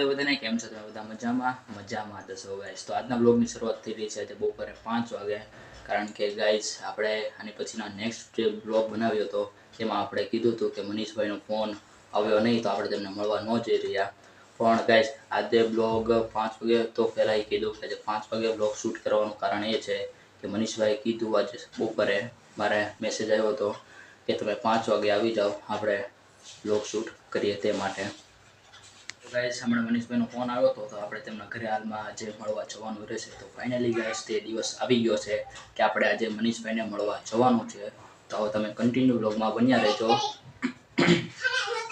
મહાદેવ બધાને કેમ છો? તમે બધા મજામાં? મજામાં તો સૌ ગાઈસ તો આજના બ્લોગની શરૂઆત થઈ રહી છે તે બપોરે પાંચ વાગે. કારણ કે ગાઈસ આપણે આની પછીના નેક્સ્ટ જે બ્લોગ બનાવ્યો હતો તેમાં આપણે કીધું હતું કે મનીષભાઈનો ફોન આવ્યો નહીં તો આપણે તેમને મળવા ન જઈ રહ્યા. પણ ગાઈસ આજે બ્લોગ પાંચ વાગે તો પહેલાં કીધું કે આજે પાંચ વાગે બ્લોગ શૂટ કરવાનું કારણ એ છે કે મનીષભાઈ કીધું આજે બપોરે મારે મેસેજ આવ્યો હતો કે તમે પાંચ વાગે આવી જાઓ, આપણે બ્લોગ શૂટ કરીએ તે માટે. ગાઈસ, હમણાં મનીષભાઈનો ફોન આવ્યો હતો, તો આપણે તેમના ઘરે હાલમાં આજે મળવા જવાનું રહેશે. તો ફાઇનલી ગાઈસ, તે દિવસ આવી ગયો છે કે આપણે આજે મનીષભાઈને મળવા જવાનું છે. તો હવે તમે કન્ટિન્યુ બ્લોગમાં બન્યા રહેજો.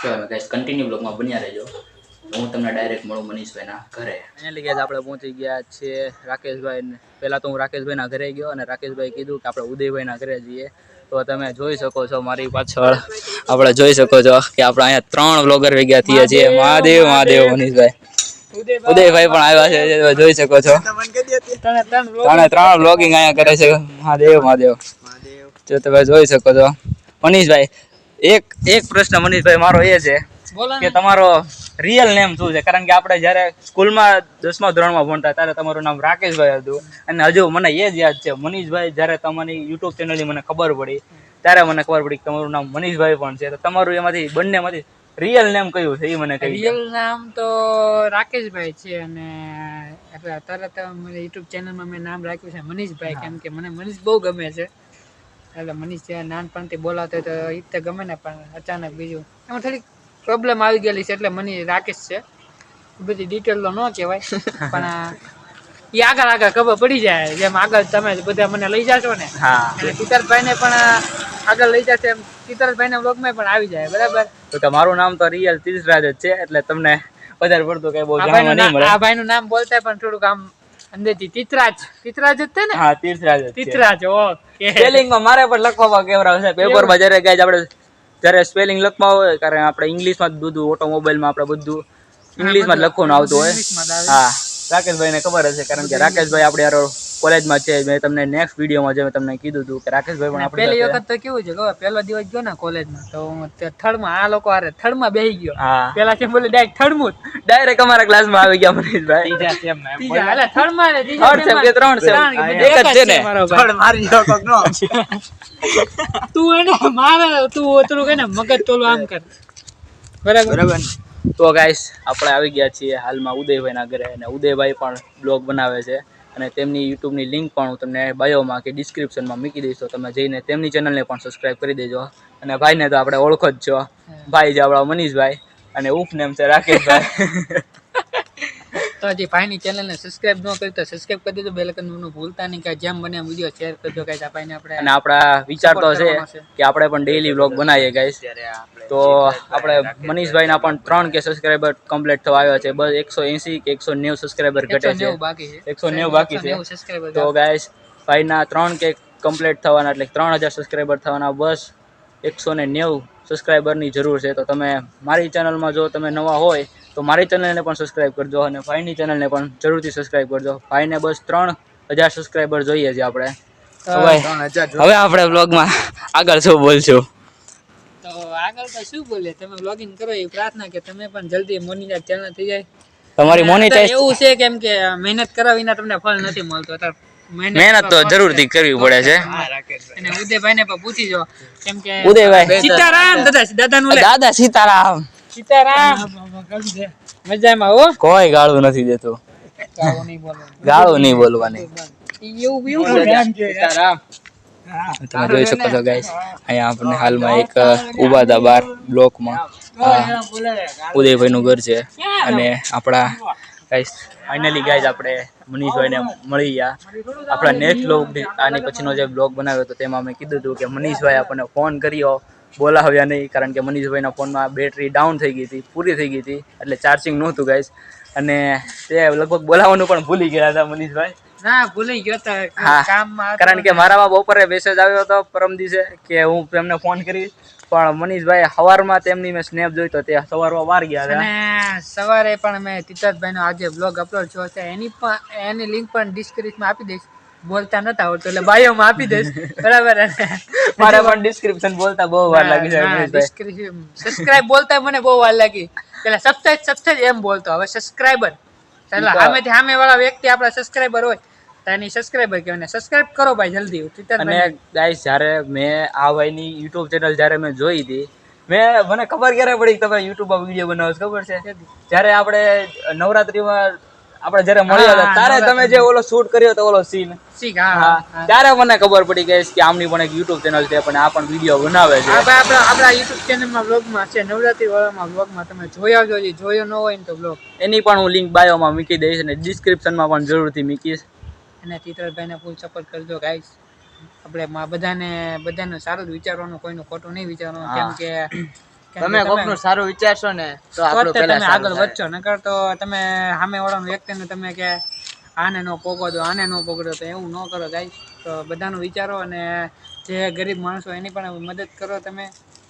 કહેવાય ગાઈસ કન્ટિન્યુ બ્લોગમાં બન્યા રહેજો. હું તમને ડાયરેક્ટ મળું મનીષભાઈના ઘરે. ફાઇનલી ગયા આપણે પહોંચી ગયા છે રાકેશભાઈને. પહેલાં તો હું રાકેશભાઈના ઘરે ગયો અને રાકેશભાઈ કીધું કે આપણે ઉદયભાઈના ઘરે જઈએ. તો તમે જોઈ શકો છો મારી પાછળ. આપણે જોઈ શકો છો કે આપણે અહીંયા ત્રણ વ્લોગર ભેગા થયા છીએ. મહાદેવ મહાદેવ મનીષભાઈ. ઉદયભાઈ. પણ આવ્યા છે જોઈ શકો છો. ત્રણે ત્રણ વ્લોગિંગ અહીંયા કરે છે. મહાદેવ મહાદેવ. જો તમે જોઈ શકો છો. મનીષભાઈ એક એક પ્રશ્ન મનીષભાઈ મારો એ છે કે તમારો રિયલ નેમ શું છે? કારણ કે આપણે જ્યારે સ્કૂલમાં દસમા ધોરણમાં ભણતા ત્યારે તમારું નામ રાકેશભાઈ હતું. અને હજુ મને એ જ યાદ છે. મનીષભાઈ જ્યારે તમારી યુટ્યુબ ચેનલની મને ખબર પડી ત્યારે મને ખબર પડી કે તમારું નામ મનીષભાઈ પણ છે. તો તમારું એમાંથી બંનેમાંથી રિયલ નેમ કયું છે? એ મને કહી રિયલ નામ તો રાકેશભાઈ છે અને એટલે તરત મને યુટ્યુબ ચેનલમાં મેં નામ રાખ્યું છે મનીષભાઈ કેમ કે મને મનીષ બહુ ગમે છે. એટલે મનીષ નાનપણથી બોલાવતો હોય તો એ તો ગમે ને પણ અચાનક બીજું. એમાં થોડીક પ્રોબ્લેમ આવી ગયેલી છે એટલે મને રાકેશ છે. બધી ડિટેલ તો ન કહેવાય પણ એ આગળ આગળ ખબર પડી જાય. જેમ આગળ તમે બધા મને લઈ જાશો ને હા. અને પિતરભાઈને પણ આગળ લઈ જશે એમ પિતરભાઈના બ્લોગમાં પણ આવી જાય બરાબર? તો કે મારું નામ તો રિયલ તીર્થરાજ જ છે એટલે તમને વધારે પડતું કઈ બહુ જાણવા નહીં મળે. નામ- ભાઈ નું નામ બોલતા પણ થોડુંક આમ અંદરથી તિતરાજ તિતરાજ જ છે ને? હા તીર્થરાજ તિતરાજ ઓકે. મારે પણ લખવામાં કેવરા છે. પેપરમાં જ્યારે ગાય આપણે જ્યારે સ્પેલિંગ લખવા હોય કારણ આપણે ઇંગ્લિશમાં જ બધું ઓટોમોબાઈલમાં આપણે બધું ઇંગ્લિશમાં જ લખવાનું આવતું હોય. હા. રાકેશભાઈને ખબર હશે કારણ કે રાકેશભાઈ આપણે યાર કોલેજમાં છે. મેં તમને નેક્સ્ટ વિડીયોમાં જે મેં તમને કીધું હતું કે રાકેશભાઈ પણ આપણે પહેલી વખત તો કેવું છે ખબર? પહેલો દિવસ ગયો ને કોલેજમાં તો હું થર્ડમાં આ લોકો હારે થર્ડમાં બેહી ગયો. પેલા કેમ બોલે ડાયરેક્ટ થર્ડમાં ડાયરેક્ટ અમારા ક્લાસમાં આવી ગયા મનીષભાઈ. ત્રીજા એટલે થર્ડમાં ને ત્રીજા કે ત્રણ બધા એક જ છે ને? મારો ભાઈ. તું એને મારે તું ઓતરું કે ને મગજ તોલું આમ કર. બરાબર? બરાબર તો ગાઈસ આપણે આવી ગયા છીએ હાલમાં ઉદયભાઈના ઘરે અને ઉદયભાઈ પણ બ્લોગ બનાવે છે અને તેમની યુટ્યુબની લિંક પણ હું તમને બાયોમાં કે ડિસ્ક્રિપ્શનમાં મૂકી દઈશ તો તમે જઈને તેમની ચેનલને પણ સબસ્ક્રાઇબ કરી દેજો. અને ભાઈને તો આપણે ઓળખો જ છો. ભાઈ જે આપણા મનીષભાઈ અને ઉપનેમ છે રાકેશભાઈ. તો હજી ભાઈની ચેનલને સબસ્ક્રાઇબ ન કરી તો સબસ્ક્રાઇબ કરી દેજો. બેલ આઇકનનું ભૂલતા નહીં કે જેમ બને વીડિયો શેર કરજો ગાઈસ આ ભાઈને આપણે અને આપણા વિચાર તો છે કે આપણે પણ ડેઈલી બ્લોગ બનાવીએ ગાઈસ તો આપણે મનીષભાઈના પણ ત્રણ કે સબસ્ક્રાઇબર કમ્પ્લીટ થવા આવ્યા છે. બસ એકસો એંસી કે એકસો નેવું સબસ્ક્રાઇબર ઘટે છે. એકસો નેવું બાકી છે. તો ગાઈસ ભાઈના ત્રણ કે કમ્પ્લીટ થવાના એટલે ત્રણ હજાર સબસ્ક્રાઈબર થવાના. બસ એકસો ને નેવું સબસ્ક્રાઈબરની જરૂર છે. તો તમે મારી ચેનલમાં જો તમે નવા હોય તો મારી ચેનલને પણ સબસ્ક્રાઈબ કરજો અને ભાઈની ચેનલને પણ જરૂરથી સબસ્ક્રાઈબ કરજો. ભાઈને બસ ત્રણ હજાર સબસ્ક્રાઈબર જોઈએ છે આપણે. હવે આપણે બ્લોગમાં આગળ શું બોલશું? તો આગળ તો શું બોલે તમે બ્લોગિંગ કરો એ પ્રાર્થના કે તમે પણ જલ્દી મોનીટાઈઝ ચેનલ થઈ જાય. તમારી મોનીટાઈઝ એવું છે કેમ કે મહેનત કરવા વિના તમને ફળ નથી મળતો. અત્યારે મહેનત તો જરૂરથી કરવી પડે છે. અને ઉદયભાઈને પણ પૂછી જો કેમ કે ઉદયભાઈ. સીતારામ દાદા દાદાનું લે. દાદા સીતારામ. સીતારામ. મજામાં હો? કોઈ ગાળું નથી દેતું. ગાળું નહીં બોલવાનું. ગાળું બોલવાની. એવું. તમે જોઈ શકો છો ગાઈસ અહીંયા આપણને હાલમાં એક ઊભા બાર બ્લોકમાં. ઉદયભાઈનું ઘર છે. અને આપણા ગાઈસ ફાઇનલી ગાઈસ આપણે મનીષભાઈને મળી ગયા. આપણા નેક્સ્ટ બ્લોગ આની પછીનો જે બ્લોગ બનાવ્યો હતો તેમાં મેં કીધું હતું કે મનીષભાઈ આપણને ફોન કર્યો. બોલાવ્યા નહીં કારણ કે મનીષભાઈના ફોનમાં બેટરી ડાઉન થઈ ગઈ હતી પૂરી થઈ ગઈ હતી એટલે ચાર્જિંગ નહોતું ગાઈસ અને તે લગભગ બોલાવવાનું પણ ભૂલી ગયા હતા મનીષભાઈ. ના ભૂલી ગયો તો કામમાં કારણ કે મારામાં બપોરે મેસેજ આવ્યો હતો પરમ દિવસે કે હું તેમને ફોન કરીશ પણ મનીષભાઈ સવારમાં તેમની મેં સ્નેપ જોઈ તો તે સવારમાં વાર ગયા હતા. સવારે પણ મેં તિતરભાઈનો આજે બ્લોગ અપલોડ થયો છે એની પણ એની લિંક પણ ડિસ્ક્રિપ્શનમાં આપી દઈશ. બોલતા નતા આવડતું એટલે બાયોમાં આપી દઈશ. બરાબર મારા પણ ડિસ્ક્રિપ્શન બોલતા બહુ વાર લાગી સબસ્ક્રાઇબ બોલતા મને બહુ વાર લાગી. પેલા સબસ્ક્રાઇબ સબસ્ક્રાઇબ એમ બોલતો. હવે સબસ્ક્રાઇબર એટલે સામે થી સામે વાળા વ્યક્તિ આપણા સબસ્ક્રાઇબર હોય તો એની સબસ્ક્રાઇબર કહેવાય. સબસ્ક્રાઇબ કરો ભાઈ જલ્દી. ટ્વિટર અને ગાઈસ જ્યારે મેં આ ભાઈની યુટ્યુબ ચેનલ જ્યારે મેં જોઈ હતી મેં મને ખબર ક્યારે પડી તમે યુટ્યુબમાં વીડિયો બનાવો છો ખબર છે? જ્યારે આપણે નવરાત્રીમાં આપણે જ્યારે મળ્યા હતા ત્યારે તમે જે ઓલો શૂટ કર્યો હતો ઓલો સીન ત્યારે મને ખબર પડી ગઈ કે આમની પણ એક યુટ્યુબ ચેનલ છે પણ આ પણ વીડિયો બનાવે છે. આપણા આપણા યુટ્યુબ ચેનલમાં બ્લોગમાં છે નવરાત્રી વાળામાં બ્લોગમાં તમે જોયા આવજો જોયો ન હોય તો બ્લોગ એની પણ હું લિંક બાયોમાં મૂકી દઈશ અને ડિસ્ક્રિપ્શનમાં પણ જરૂરથી મૂકીશ. અને ચિત્રભાઈને ફૂલ સપોર્ટ કરજો ગાઈસ આપણે બધાને બધાને સારું જ વિચારવાનું કોઈનું ખોટું નહીં વિચારવાનું કેમ કે તમે કોકનું સારું વિચારશો ને તો આપણો પેલા તમે આગળ વધશો નકર તો તમે સામે વાળા વ્યક્તિને તમે કે આને નો પોગો દો આને નો પોગડો તો એવું ન કરો ગાઈસ. તો બધાનું વિચારો અને જે ગરીબ માણસો એની પણ મદદ કરો તમે.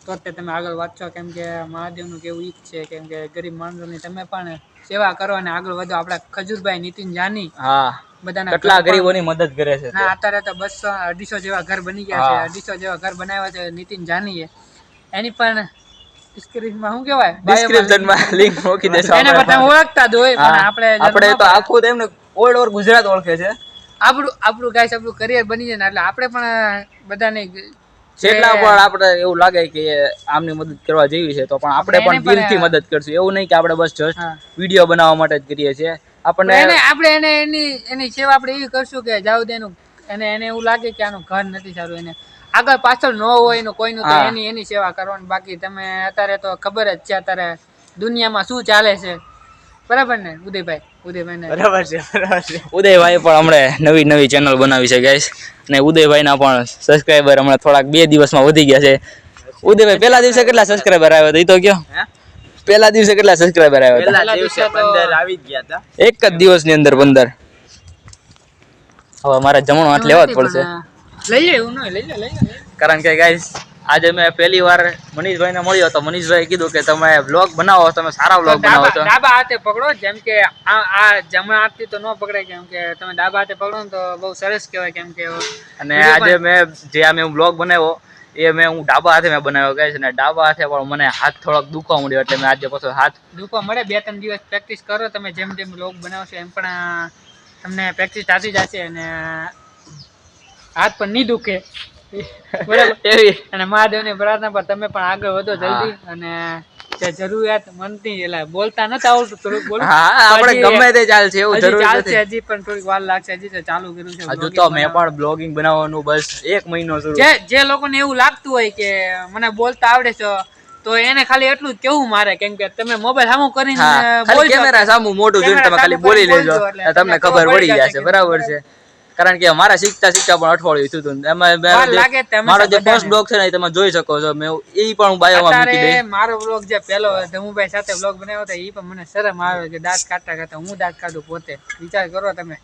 તો તે તમે આગળ વાંચો કેમ કે મહાદેવનું કેવું ઈચ્છ છે કેમ કે ગરીબ માણસોની તમે પણ સેવા કરો અને આગળ વધો. આપણા ખજૂરભાઈ નીતિન જાની હા. બધાના કેટલા ગરીબોની મદદ કરે છે ના અત્યારે તો બસો અઢીસો જેવા ઘર બની ગયા છે. અઢીસો જેવા ઘર બનાવ્યા છે નીતિન જાનીએ. એની પણ ડિસ્ક્રિપ્શનમાં શું કહેવાય? ડિસ્ક્રિપ્શનમાં લિંક મૂકી દેશો એને આપણે. બધા ઓળખતા જ હોય પણ આપણે આપણે તો આખું તેમને ઓલ ઓવર ગુજરાત ઓળખે છે. આપણું આપણું ગાઈસ આપણું કરિયર બની જાય ને એટલે આપણે પણ બધાને જેટલા પણ આપણે એવું લાગે કે આમની મદદ કરવા જેવી છે તો પણ આપણે પણ દિલથી મદદ કરશું. એવું નહીં કે આપણે બસ જસ્ટ વીડિયો બનાવવા માટે જ કરીએ છીએ. આપણને આપણે એને એની એની સેવા આપણે એવી કરશું કે જાવ એનું એને એને એવું લાગે કે આનું ઘર નથી સારું એને. આગળ પાછળ ન હોય એનું કોઈનું તો એની એની સેવા કરવાની. બાકી તમે અત્યારે તો ખબર જ છે અત્યારે દુનિયામાં શું ચાલે છે. બરાબર ને ઉદયભાઈ? ઉદયભાઈ બરાબર છે બરાબર છે. ઉદયભાઈ પણ હમણે નવી નવી ચેનલ બનાવી છે ગાઈસ અને ઉદયભાઈના પણ સબસ્ક્રાઈબર હમણાં થોડાક બે દિવસમાં વધી ગયા છે. ઉદયભાઈ પહેલા દિવસે કેટલા સબસ્ક્રાઈબર આવ્યા હતો? એ તો કયો. હે? પહેલા દિવસે કેટલા સબસ્ક્રાઈબર આવ્યા હતા? પહેલા દિવસે આવી જ ગયા હતા. એક જ દિવસની અંદર પંદર. હવે મારે જમણો હાથ લેવા જ પડશે. લઈ લે એવું નહીં લઈ લે લઈ લે, કારણ કે ગાઈસ આજે મેં પહેલી વાર મનીષભાઈને મળ્યો તો મનીષભાઈ કીધું કે તમે બ્લોગ બનાવો તમે સારા બ્લોગ બનાવો છો. ડાબા હાથે પકડો જેમ કે આ આ જમણા હાથથી તો ન પકડાય કેમ કે તમે ડાબા હાથે પકડો ને તો બહુ સરસ કહેવાય કેમ કે અને આજે મેં જે આ મેં બ્લોગ બનાવ્યો એ મેં હું ડાબા હાથે મેં બનાવ્યો ગાઈસ અને ડાબા હાથે પણ મને હાથ થોડોક દુખવા મળ્યો એટલે મેં આજે પાછો હાથ દુખવા મળે બે ત્રણ દિવસ પ્રેક્ટિસ કરો તમે જેમ જેમ બ્લોગ બનાવશો એમ પણ તમને પ્રેક્ટિસ થતી જશે અને હાથ પણ નહીં દુખે. બરાબર? એવી. અને મહાદેવની પ્રાર્થના પર તમે પણ આગળ વધો જલ્દી અને જે જરૂરિયાત એટલે બોલતા નથી આવડતું થોડુંક બોલો. હા આપણે ગમે તે ચાલશે એવું હજી જરૂર ચાલશે હજી પણ થોડીક વાર લાગશે હજી તો ચાલુ કર્યું છે હજુ તો મેં પણ બ્લોગિંગ બનાવવાનું બસ એક મહિનો શરૂ. જે જે લોકોને એવું લાગતું હોય કે મને બોલતા આવડે છે તો એને ખાલી એટલું જ કેવું મારે કેમ કે તમે મોબાઈલ સામું કરીને બોલજો. કેમેરા સામું મોઢું જોઈને તમે ખાલી બોલી લેજો. તમને ખબર પડી જશે બરાબર છે. કારણ કે મારા શીખતા શીખતા પણ અઠવાડિયું થયું હતું એમાં લાગે મારો જે ફર્સ્ટ બ્લોગ છે ને એ તમે જોઈ શકો છો. મેં એ પણ હું બાયોમાં મૂકી દઈ મારો બ્લોગ જે પહેલો ધમુભાઈ સાથે બ્લોગ બનાવ્યો હતો એ પણ મને શરમ આવે કે દાંત કાઢતા કાઢતા હું દાંત કાઢું પોતે. વિચાર કરો તમે.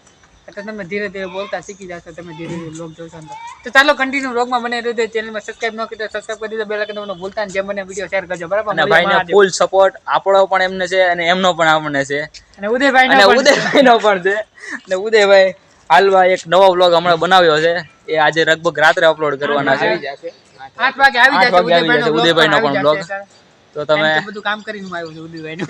એટલે તમે ધીરે ધીરે બોલતા શીખી જશો તમે ધીરે ધીરે લોક જોશો અંદર. તો. ચાલો કન્ટિન્યુ રોગમાં મને રુદે ચેનલમાં સબસ્ક્રાઇબ ન કીધું સબસ્ક્રાઇબ કરી દીધો બેલ તમને ભૂલતા જે મને વીડિયો શેર કરજો બરાબર? અને ભાઈને ફૂલ સપોર્ટ આપણો પણ એમને છે અને એમનો પણ આપણને છે. અને ઉદયભાઈ અને ઉદયભાઈ નો પણ છે. અને ઉદયભાઈ હાલમાં એક નવો વ્લોગ હમણાં બનાવ્યો છે. એ આજે લગભગ રાત્રે અપલોડ કરવાના છે. આઠ વાગે આવી જશે ઉદયભાઈ ઉદયભાઈનો ઉદયભાઈનો vlog. પણ. જશે. તો તમે બધું કામ કરીને આવ્યો છું ઉદયભાઈનું.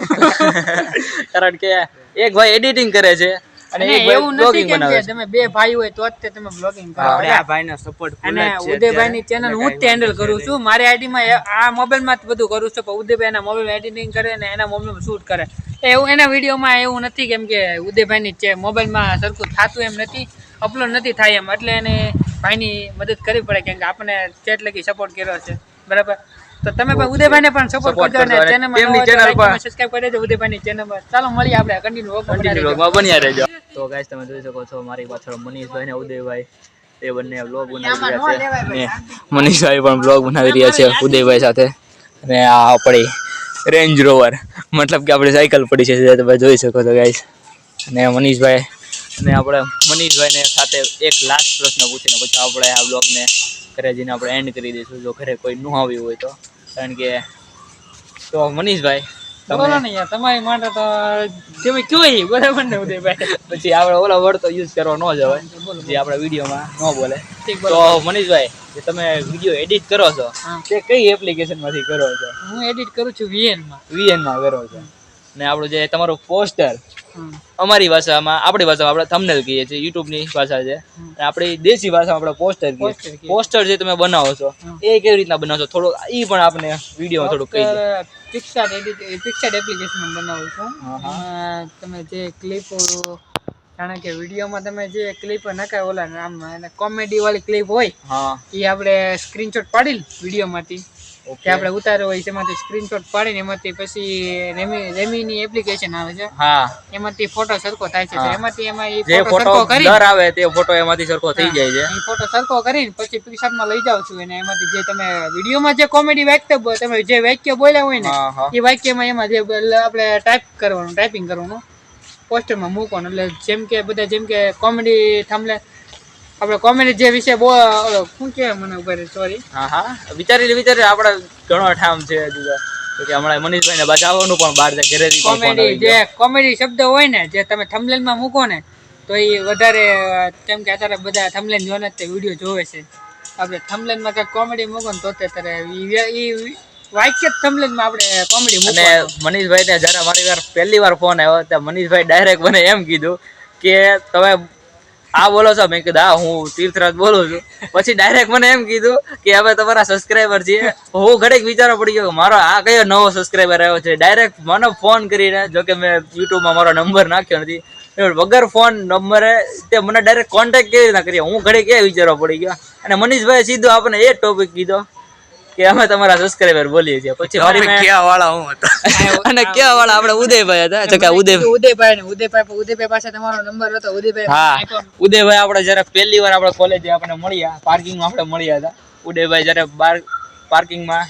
કારણ કે એક ભાઈ એડિટિંગ કરે છે. અને એવું નથી કે તમે બે ભાઈ હોય તો જ તમે બ્લોગિંગ કરો. આપણે આ ભાઈનો સપોર્ટ અને ઉદયભાઈની ચેનલ હું જ હેન્ડલ કરું છું. મારી આઈડીમાં આ મોબાઈલમાં જ બધું કરું છું પણ ઉદયભાઈ એના મોબાઈલ એડિટિંગ કરે ને એના મોબાઈલમાં શૂટ કરે. એવું એના વિડીયોમાં એવું નથી કેમ કે ઉદયભાઈની છે મોબાઈલમાં સરખું થતું એમ નથી અપલોડ નથી થાય એમ. એટલે એને ભાઈની મદદ કરવી પડે કેમ કે આપણને ચેટ લગી સપોર્ટ કર્યો છે. બરાબર? તો તમે પણ ઉદયભાઈને પણ સપોર્ટ કરજો અને ચેનલમાં ચેનલ પર- સબસ્ક્રાઇબ કરી દેજો ઉદયભાઈની ચેનલમાં ચાલો મળીએ આપણે કન્ટિન્યુ કન્ટિન્યુ બન્યા રહેજો. તો ગાઈસ તમે જોઈ શકો છો મારી પાછળ મનીષભાઈ ને ઉદયભાઈ. એ બંને બ્લોગ બનાવી રહ્યા છે. મનીષભાઈ પણ બ્લોગ બનાવી રહ્યા છે ઉદયભાઈ સાથે. અને આ આપણી રેન્જ રોવર મતલબ કે આપણી સાયકલ પડી છે જે તમે જોઈ શકો છો ગાઈસ અને મનીષભાઈ અને આપણે મનીષભાઈને સાથે એક લાસ્ટ પ્રશ્ન પૂછીને પછી આપણે આ બ્લોગને ઘરે જઈને આપણે એન્ડ કરી દઈશું. જો ઘરે કોઈ ન આવ્યું હોય તો. કારણ કે તો મનીષભાઈ તમારી માટે તો તમે કયો બરાબર ને ઉદયભાઈ? પછી આપણે ઓલા વર્ડ તો યુઝ કરવા ન જવાય જે આપણે વિડીયોમાં ન બોલે. તો મનીષભાઈ જે તમે વીડિયો એડિટ કરો છો તે કઈ એપ્લિકેશનમાંથી કરો છો? હું એડિટ કરું છું વીએનમાં. કરો છો. ને આપણું જે તમારું પોસ્ટર. અમારી ભાષામાં આપણી ભાષામાં આપણે થંબનેલ કહીએ છીએ યુટ્યુબની ભાષા છે. અને આપણી દેશી ભાષામાં આપણે પોસ્ટર કહીએ પોસ્ટર જે તમે બનાવો છો એ કેવી રીતના બનાવો છો થોડું એ પણ આપણે વિડીયોમાં થોડું કહી દો. પિક્સાર્ટ એડિટ પિક્સાર્ટ એપ્લિકેશન બનાવું છું. તમે જે ક્લિપ કારણ કે વિડીયોમાં તમે જે ક્લિપ નખાય ઓલા આમ કોમેડી વાળી ક્લિપ હોય એ આપણે સ્ક્રીનશોટ પાડી વિડીયોમાંથી ઓકે આપણે ઉતાર્યો હોય એમાંથી સ્ક્રીનશોટ પાડીને એમાંથી પછી રેમી રેમીની એપ્લિકેશન આવે છે. હા. એમાંથી ફોટો સરખો થાય છે. એમાંથી એમાં જે ફોટો કરી દર આવે તે ફોટો એમાંથી સરખો થઈ જાય છે. એ ફોટો સરખો કરીને પછી પિક્ચરમાં લઈ જાઉં છું અને એમાંથી જે તમે વિડીયોમાં જે કોમેડી વાક્ય તમે જે વાક્ય બોલ્યા હોય ને એ વાક્યમાં એમાં જે આપણે ટાઈપ કરવાનું ટાઈપિંગ કરવાનું. પોસ્ટરમાં મૂકવાનું. એટલે જેમ કે બધા જેમ કે કોમેડી થાંભલે આપણે કોમેડી જે વિશે બો શું કે મને ઉપર સોરી હા હા. વિચારી વિચારી આપણે ઘણો ઠામ છે હજુ કે હમણાં મનીષભાઈને બચાવવાનું પણ બહાર છે ઘરેથી કોમેડી જે કોમેડી શબ્દ હોય ને જે તમે થંબલેનમાં મૂકો ને તો એ વધારે કેમ કે અત્યારે બધા થંબલેન જોને તે વીડિયો જોવે છે. આપણે થંબલેનમાં કંઈક કોમેડી મૂકો ને તો તે અત્યારે એ વાક્ય જ થંબલેનમાં આપણે કોમેડી અને મનીષભાઈ ને જયારે મારી વાર પહેલી વાર ફોન આવ્યો ત્યાં મનીષભાઈ ડાયરેક્ટ મને એમ કીધું કે તમે આ બોલો છો? મેં કીધું, હા, હું તીર્થરાજ બોલું છું. પછી ડાયરેક્ટ મને એમ કીધું કે હવે તમારા સબસ્ક્રાઈબર છીએ હું ઘડીક વિચારો પડી ગયો મારો આ કયો નવો સબસ્ક્રાઈબર આવ્યો છે. ડાયરેક્ટ મને ફોન કરીને, જો કે મેં યુટ્યુબમાં મારો નંબર નાખ્યો નથી વગર ફોન નંબરે તે મને ડાયરેક્ટ કોન્ટેક્ટ કેવી રીતના કરીએ? હું ઘડીક એ વિચારવા પડી ગયો. અને મનીષભાઈ સીધો આપણને એ ટોપિક કીધો. કે અમે તમારા સબસ્ક્રાઈબર બોલીએ છીએ. પછી ફરી મેં- વાળા હું હતો? અને કેવા વાળા આપણે ઉદયભાઈ હતા? તો કે ઉદય ઉદયભાઈ. ને ઉદયભાઈ ઉદયભાઈ પાસે તમારો નંબર હતો. ઉદયભાઈ હા. ઉદયભાઈ આપણે જ્યારે પહેલી વાર આપણે કોલેજે આપણે મળ્યા પાર્કિંગમાં આપણે મળ્યા હતા. ઉદયભાઈ જયારે બાર પાર્કિંગમાં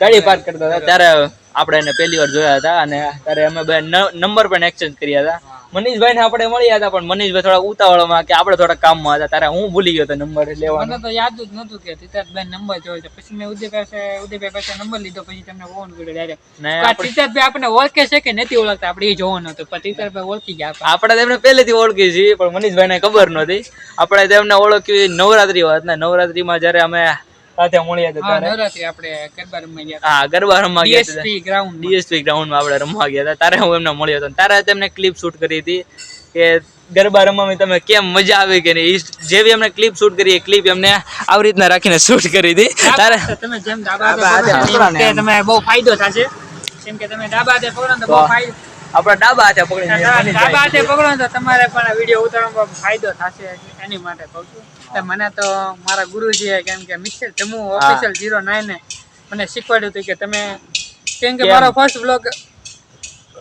ગાડી પાર્ક કરતા હતા ત્યારે આપણે એને પહેલી વાર જોયા હતા અને ત્યારે અમે બે નંબર પણ એક્સચેન્જ કર્યા હતા. મનીષભાઈને આપણે મળ્યા હતા પણ મનીષભાઈ થોડા ઉતાવળમાં કે આપણે થોડા કામમાં હતા ત્યારે હું ભૂલી ગયો હતો નંબર લેવાનો. મને તો યાદ જ નતું કે તીતાતભાઈ નંબર જોયો છે. પછી મેં ઉદય પાસે ઉદયભાઈ પાસે નંબર લીધો પછી તમને ફોન કર્યો ડાયરેક્ટ ને આપણે ઓળખે છે કે નથી ઓળખતા? આપણે એ જોવાનું હતું પણ તીતાતભાઈ ઓળખી ગયા. આપણે. તેમને પહેલેથી ઓળખી છીએ પણ મનીષભાઈને ખબર નહોતી. આપણે તેમને ઓળખી નવરાત્રી વાત ને નવરાત્રીમાં જ્યારે અમે સાથે મળ્યા હતા તારે નવરાત્રી આપણે ગરબા રમવા ગયા હા ગરબા રમવા ગયા હતા ડીએસપી ગ્રાઉન્ડ ડીએસપી ગ્રાઉન્ડમાં આપણે રમવા ગયા હતા. તારે હું એમને મળ્યો હતો તારે તેમને ક્લિપ શૂટ કરી હતી કે ગરબા રમવામાં તમે કેમ મજા આવી કે નહીં? જેવી જે બી એમને ક્લિપ શૂટ કરી એ ક્લિપ અમને આવી રીતના રાખીને શૂટ કરી હતી. તારે તમે જેમ ડાબા તમે બહુ ફાયદો થશે. કેમ કે તમે ડાબા દે ફોરન તો બહુ ફાયદો આપણે ડાબા હાથે પકડી ડાબા હાથે પકડો તો તમારે પણ વીડિયો ઉતારવામાં ફાયદો થશે એની માટે કહું છું. મને તો મારા ગુરુજીએ કેમ કે મિસ્ટર જમ્મુ ઓફિશિયલ ઝીરો નાઈને મને શીખવાડ્યું હતું કે તમે કેમ કે? મારો ફર્સ્ટ બ્લોગ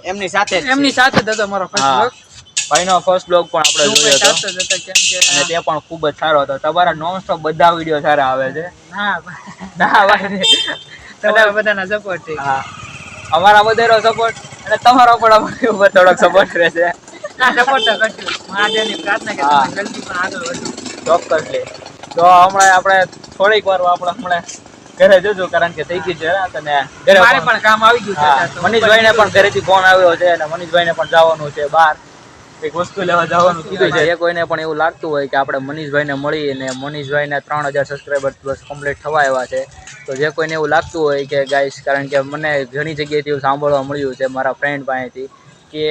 એમની સાથે એમની સાથે જ હતો મારો ફર્સ્ટ. બ્લોગ ભાઈનો ફર્સ્ટ બ્લોગ પણ આપણે જોયો હતો. કેમ કે અને તે પણ ખૂબ જ સારો હતો. તમારા નોન સ્ટોપ બધા વીડિયો સારા આવે છે. હા. ના ભાઈ. તમારા બધાના સપોર્ટ છે. હા. અમારા બધાનો સપોર્ટ અને તમારો પણ અમારી ઉપર થોડોક સપોર્ટ રહેશે. સપોર્ટ તો કરશું. મહાદેવની પ્રાર્થના કે તમે જલ્દી પણ આગળ વધો. ચોક્કસલી. તો હમણાં આપણે થોડીક વાર આપણે હમણાં ઘરે જજો કારણ કે થઈ ગયું છે અને ઘરે મારે પણ- કામ આવી ગયું છે મનીષભાઈ ને મનીષભાઈને પણ ઘરેથી ફોન આવ્યો છે અને મનીષભાઈને પણ જવાનું છે બહાર. એક વસ્તુ લેવા જવાનું કીધું છે. એ કોઈને પણ એવું લાગતું હોય કે આપણે મનીષભાઈને મળી અને મનીષભાઈને ત્રણ હજાર સબસ્ક્રાઈબર બસ કમ્પ્લીટ થવા આવ્યા છે. તો જે કોઈને એવું લાગતું હોય કે ગાઈસ કારણ કે મને ઘણી જગ્યાએથી એવું સાંભળવા મળ્યું છે મારા ફ્રેન્ડ પાસેથી. કે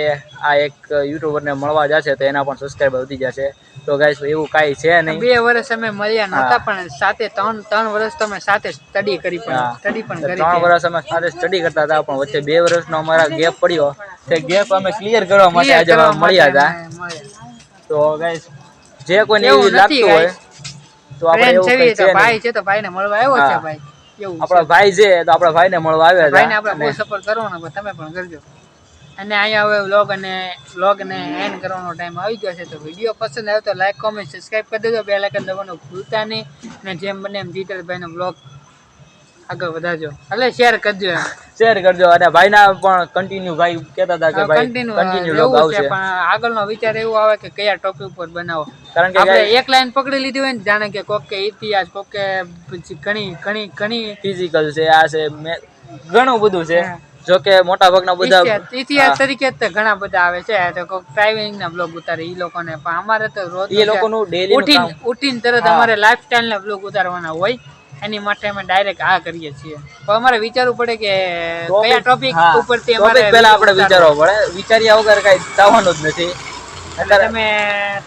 આ એક યુટ્યુબરને મળવા જશે તો એના પણ સબસ્ક્રાઈબર વધી જશે. તો ગાઈસ એવું કાંઈ છે નહીં. બે વર્ષ અમે મળ્યા નહોતા પણ સાથે ત્રણ ત્રણ વર્ષ તો અમે સાથે સ્ટડી કરી પણ સ્ટડી પણ કરી ત્રણ વર્ષ અમે સાથે સ્ટડી કરતા હતા પણ વચ્ચે બે વર્ષનો અમારા ગેપ પડ્યો. તે ગેપ અમે ક્લિયર કરવા માટે આજે મળ્યા હતા. તો ગાઈસ જે કોઈને એવું લાગતું હોય તો આપણે એવું કંઈ તો ભાઈ છે તો ભાઈને મળવા આવ્યો છે ભાઈ. આપણા ભાઈ છે તો આપણા ભાઈને મળવા આવ્યા ભાઈને ને આપણે બહુ સપોર્ટ પણ તમે પણ કરજો. અને અહીંયા હવે વ્લોગ અને વ્લોગને એન્ડ કરવાનો ટાઈમ આવી ગયો છે. તો વીડિયો પસંદ આવ્યો તો લાઈક કોમેન્ટ સબસ્ક્રાઈબ કરી દેજો. બે લાઈકન દબાવવાનું ભૂલતા નહીં. અને જેમ બને એમ જીતલભાઈનો વ્લોગ આગળ વધારજો. એટલે શેર કરજો શેર કરજો. અને ભાઈના પણ કન્ટિન્યુ ભાઈ કહેતા હતા કે ભાઈ કન્ટિન્યુ કન્ટિન્યુ લોગ રહેવું છે આવશે. પણ આગળનો વિચાર એવો આવે કે કયા ટોપિક ઉપર બનાવો. કારણ કે આપણે એક લાઈન પકડી લીધી હોય ને જાણે કે કોક કે ઇતિહાસ કોક કે ઘણી ઘણી ઘણી ફિઝિકલ છે આ છે મે- ઘણું બધું છે. જો કે મોટા ભાગના બધા ઇતિહાસ તરીકે તો ઘણા બધા આવે છે. તો ડ્રાઇવિંગ ના બ્લોગ ઉતારે ઈ લોકોને. પણ અમારે તો રોજ એ લોકોનું ડેલી ઉઠીને ઉઠીને તરત. અમારે લાઈફસ્ટાઈલ ના બ્લોગ ઉતારવાના હોય. એની માટે અમે ડાયરેક્ટ આ કરીએ છીએ. પણ અમારે વિચારવું પડે કે કયા ટોપિક ઉપરથી અમારે પહેલા આપણે વિચારવું પડે. વિચાર્યા વગર કઈ જવાનું જ નથી. તમે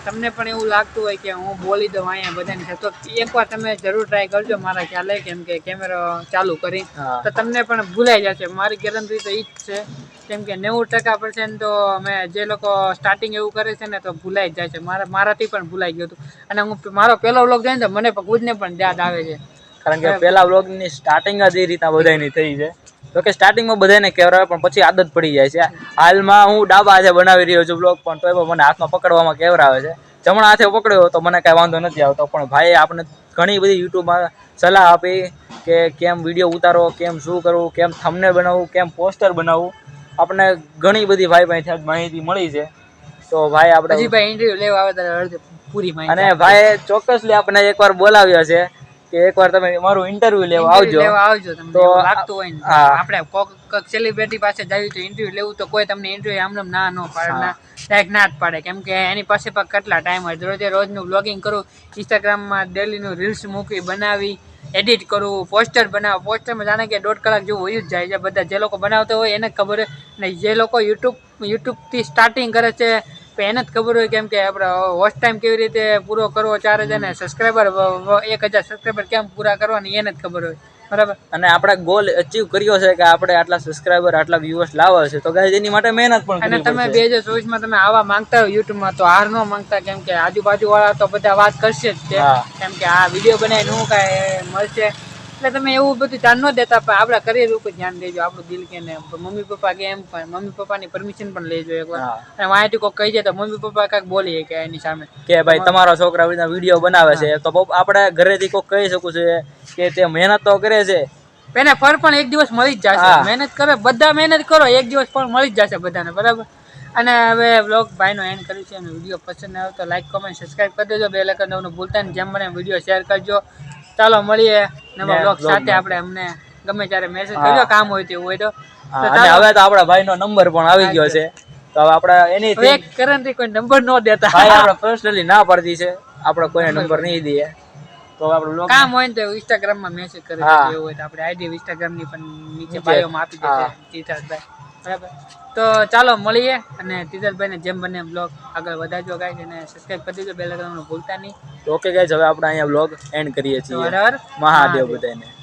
તમને પણ એવું લાગતું હોય કે હું બોલી દઉં અહીંયા બધાને તો એકવાર તમે જરૂર ટ્રાય કરજો મારા ખ્યાલે કેમ કે કેમેરો ચાલુ કરી. તો તમને પણ ભૂલાઈ જશે. મારી ગેરંટી તો ઈ જ છે. કેમ કે નેવું ટકા પર્સન્ટ તો અમે જે લોકો સ્ટાર્ટિંગ એવું કરે છે ને તો ભૂલાઈ જાય છે. મારા મારાથી પણ ભૂલાઈ ગયું હતું. અને હું મારો પહેલો વ્લોગ જોઈને તો મને પણ ખુદને પણ યાદ આવે છે. કારણ કે પહેલા વ્લોગની સ્ટાર્ટિંગ જ એ રીતના બધાની થઈ છે. તો કે સ્ટાર્ટિંગમાં બધાને કેવરાવે પણ પછી આદત પડી જાય છે. હાલમાં હું ડાબા હાથે બનાવી રહ્યો છું બ્લોગ પણ તોય પણ મને હાથમાં પકડવામાં કેવરાવે છે. જમણા હાથે પકડ્યો તો મને કાંઈ વાંધો નથી આવતો પણ ભાઈએ આપણે ઘણી બધી યુટ્યુબમાં સલાહ આપી કે કેમ વીડિયો ઉતારો કેમ શું કરવું કેમ થમને બનાવવું કેમ પોસ્ટર બનાવવું. આપણને ઘણી બધી ભાઈ પાસેથી માહિતી મળી છે. તો ભાઈ આપણે ભાઈ લેવા આવે પૂરી અને ભાઈ ચોક્કસલી આપણે એકવાર બોલાવ્યો છે. કે એકવાર તમે મારું ઇન્ટરવ્યુ લેવા આવજો. આવજો તમને લાગતું હોય ને આપણે કોક સેલિબ્રિટી પાસે જઈએ તો ઇન્ટરવ્યુ લેવું તો કોઈ તમને ઇન્ટરવ્યુ આમ ના ન પાડે ના ડાયરેક્ટ ના જ પાડે. કેમ કે એની પાસે પણ કેટલા ટાઈમ હોય. રોજે રોજનું બ્લોગિંગ કરું ઇન્સ્ટાગ્રામમાં ડેલીનું રીલ્સ મૂકી બનાવી એડિટ કરવું પોસ્ટર બનાવ. પોસ્ટરમાં જાણે કે દોઢ કલાક જેવું હોય જ જાય છે. બધા જે લોકો બનાવતા હોય એને ખબર ને જે લોકો યુટ્યુબ યુટ્યુબથી સ્ટાર્ટિંગ કરે છે એને જ ખબર હોય કેમ કે આપણે હોસ્ટ ટાઈમ કેવી રીતે પૂરો કરવો ચાર હજાર ને સબસ્ક્રાઈબર એક હજાર સબસ્ક્રાઈબર કેમ પૂરા કરવાની એને જ ખબર હોય. બરાબર? અને આપણે ગોલ અચીવ કર્યો છે કે આપણે આટલા સબસ્ક્રાઇબર આટલા વ્યૂઅર્સ લાવવા છે તો ગાઈઝ એની માટે મહેનત પણ અને તમે બે હજાર ચોવીસમાં તમે આવા માંગતા હોય યુટ્યુબમાં તો હાર ન માંગતા કેમ કે આજુબાજુ વાળા તો બધા વાત કરશે જ કેમ કે આ વીડિયો બનાવીને હું કાંઈ મળશે? એટલે તમે એવું બધું ધ્યાન ન દેતા પણ આપણા કરિયર ઉપર ધ્યાન દેજો. આપણું દિલ કે મમ્મી પપ્પા કે એમ પણ મમ્મી પપ્પાની પરમિશન પણ લેજો એકવાર. અને વાંચી કોઈ કહી જાય તો મમ્મી પપ્પા કાંઈક બોલીએ કે એની સામે. કે ભાઈ તમારો છોકરા વીડિયો બનાવે છે. તો આપણે ઘરેથી કોઈક કહી શકું છે કે તે મહેનત તો કરે છે. એને ફળ પણ એક દિવસ મળી જ. જશે. મહેનત કરે બધા મહેનત કરો એક દિવસ પણ મળી જ જશે બધાને બરાબર? અને હવે બ્લોગ ભાઈનો એન્ડ કર્યું છે અને વીડિયો પસંદ આવ્યો તો લાઈક કોમેન્ટ સબસ્ક્રાઇબ કરી દેજો. બે લખન ભૂલતા ને જેમ મને વીડિયો શેર કરજો. ચાલો મળીએ. નવા બ્લોગ સાથે આપણે અમને ગમે ત્યારે મેસેજ. કરજો કામ હોય તેવું હોય તો. અને હવે તો આપણા ભાઈનો નંબર પણ આવી ગયો છે. તો હવે આપણે એની એક કરંટ કોઈ નંબર ન દેતા. ભાઈ આપણે પર્સનલી ના પડતી છે. આપણે કોઈને નંબર નહીં દઈએ. તો આપણે કામ હોય ને તો ઇન્સ્ટાગ્રામમાં મેસેજ કરી દેવું હોય તો આપણે આઈડી ઇન્સ્ટાગ્રામની પણ નીચે. બાયોમાં આપી દેશે. તીર્થભાઈ બરાબર. તો ચાલો મળીએ અને તીર્થભાઈ જેમ બને બ્લોગ આગળ વધારજો ગાઈસ અને સબસ્ક્રાઇબ કરી દેજો બેલ આઇકન ભૂલતા નહીં. ઓકે ગાઈઝ હવે આપણે અહીંયા બ્લોગ એન્ડ કરીએ છીએ. બરાબર મહાદેવ બધાને